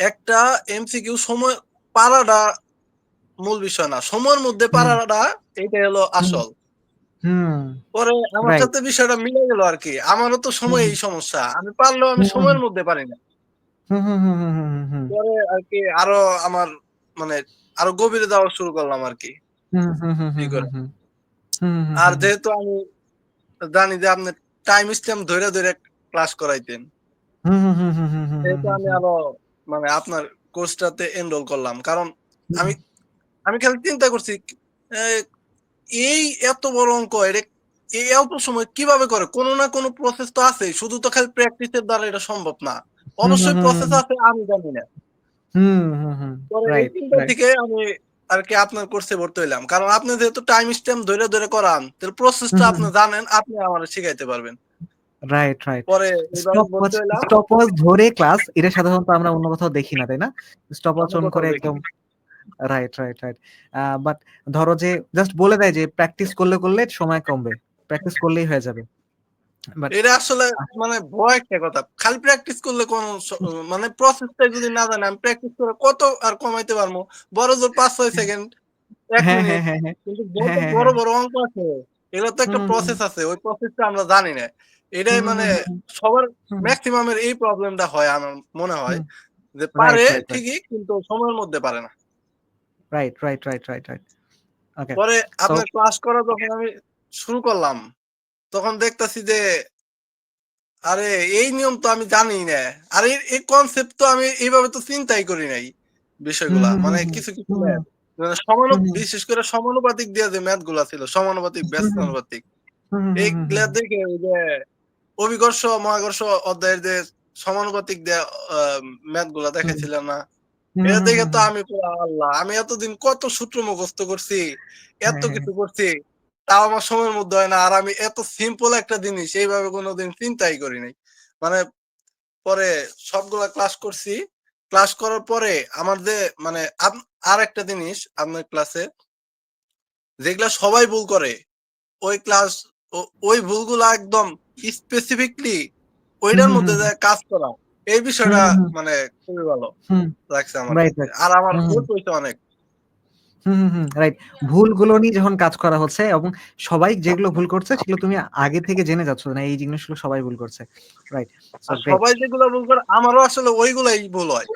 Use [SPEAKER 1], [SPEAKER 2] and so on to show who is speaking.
[SPEAKER 1] একটা এমসিকিউ সময় পারাটা মূল বিষয় না। সময়ের মধ্যে। পারাটা এটাই হলো আসল। পরে আমার। সাথে বিষয়টা মিলে গেল আরকি। আমারও তো সময় এই সমস্যা। আমি পারলেও আমি। সময়ের মধ্যে পারি না। পরে আরকি আরও আমার মানে আরও গভীরে যাওয়া শুরু করলাম আর
[SPEAKER 2] হুম, হুম।
[SPEAKER 1] যেহেতু আমি জানি যে আপনি টাইম স্ট্যাম্প ধইরা, ধইরা ক্লাস করাইতেন।
[SPEAKER 2] হুম,
[SPEAKER 1] আমি আরও মানে আপনার কোর্সটাতে এনরোল করলাম। কারণ আমি আমি খালি চিন্তা করছি এই এত বড় অঙ্ক এটা এই অল্প সময় কীভাবে করে? কোন না কোন প্রসেস তো আছে শুধু তো খালি প্র্যাকটিসের দ্বারা এটা সম্ভব না। অবশ্যই প্রসেস আছে আমি জানি না। থেকে আমি আরকি আপনার কোর্সে ভর্তি হইলাম। কারণ আপনি যেহেতু টাইম স্ট্যাম্প ধইরা, ধইরা করান, তাহলে প্রসেসটা আপনি জানেন, আপনি আমারে শিখাইতে পারবেন।
[SPEAKER 2] Right, right.
[SPEAKER 1] পরে।
[SPEAKER 2] স্টপওয়াচ ধরে ক্লাস এটা সাধারণত আমরা অন্য কোথাও দেখি না, তাই না?
[SPEAKER 1] অন্য
[SPEAKER 2] অন করে একদম রাইট, রাইট, রাইট। বাট ধরো যে জাস্ট বলে দেয় যে প্র্যাকটিস করলে, করলে সময় কমবে। প্র্যাকটিস করলেই হয়ে যাবে।
[SPEAKER 1] এটা আসলে মানে ভয় একটা কথা। খালি প্র্যাকটিস করলে কোন মানে প্রসেসটাই যদি না জানি আমি প্র্যাকটিস করে কত আর কমাইতে পারব? বড় জোর ৫-৬
[SPEAKER 2] হ্যাঁ।
[SPEAKER 1] সেকেন্ড, ১
[SPEAKER 2] হ্যাঁ, হ্যাঁ। হ্যাঁ।
[SPEAKER 1] কিন্তু বড়। বড় অঙ্ক আছে এগুলোর তো একটা। প্রসেস আছে। ওই প্রসেসটা আমরা জানি না। এটাই মানে সবার। এর এই প্রবলেমটা হয় আমার মনে হয়। যে পারে। ঠিকই কিন্তু সময়ের মধ্যে পারে না।
[SPEAKER 2] Right, right, right, right, right. Okay.
[SPEAKER 1] পরে আপনার ক্লাস করা যখন আমি শুরু করলাম, তখন দেখতাছি যে আরে এই নিয়ম তো আমি জানি না। আর এই, কনসেপ্ট তো আমি এইভাবে তো চিন্তাই করি নাই বিষয়গুলা। মানে। কিছু, কিছু মানে সমানু। বিশেষ করে সমানুপাতিক দিয়ে যে ম্যাথগুলা ছিল, সমানুপাতিক। ব্যস্তানুপাতিক। এইগুলা দেখে ওই যে অভিকর্ষ, মহাকর্ষ অধ্যায়ের যে সমানুপাতিক দেয়া ম্যাথগুলা
[SPEAKER 2] হুম।
[SPEAKER 1] দেখাইছিলেন না? এটা দেখে তো আমি আল্লাহ! আমি এতদিন কত সূত্র মুখস্থ করছি,
[SPEAKER 2] হ্যাঁ,
[SPEAKER 1] এত
[SPEAKER 2] হ্যাঁ,
[SPEAKER 1] কিছু। করছি। তাও আমার সময়ের মধ্যে হয় না। আর আমি এত সিম্পল একটা জিনিস এইভাবে কোনদিন চিন্তাই করি নাই। মানে পরে সবগুলা ক্লাস করছি। ক্লাস করার পরে আমার যে মানে আর একটা জিনিস আপনার ক্লাসে যেগুলা সবাই ভুল করে, ওই ক্লাস ওই ভুলগুলা একদম স্পেসিফিকলি
[SPEAKER 2] হুম,
[SPEAKER 1] মধ্যে কাজ করা। এই বিষয়টা। মানে খুবই ভালো লাগছে আমার। আর আমার। হেল্প হইছে অনেক।
[SPEAKER 2] হুম, হুম। রাইট। ভুলগুলো নিয়ে যখন কাজ করা হচ্ছে এবং সবাই যেগুলো ভুল করছে সেগুলো তুমি আগে থেকে জেনে যাচ্ছ না এই জিনিসগুলো সবাই ভুল করছে। রাইট।
[SPEAKER 1] সবাই যেগুলা ভুল করে আমারও আসলে ওইগুলাই ভুল হয়।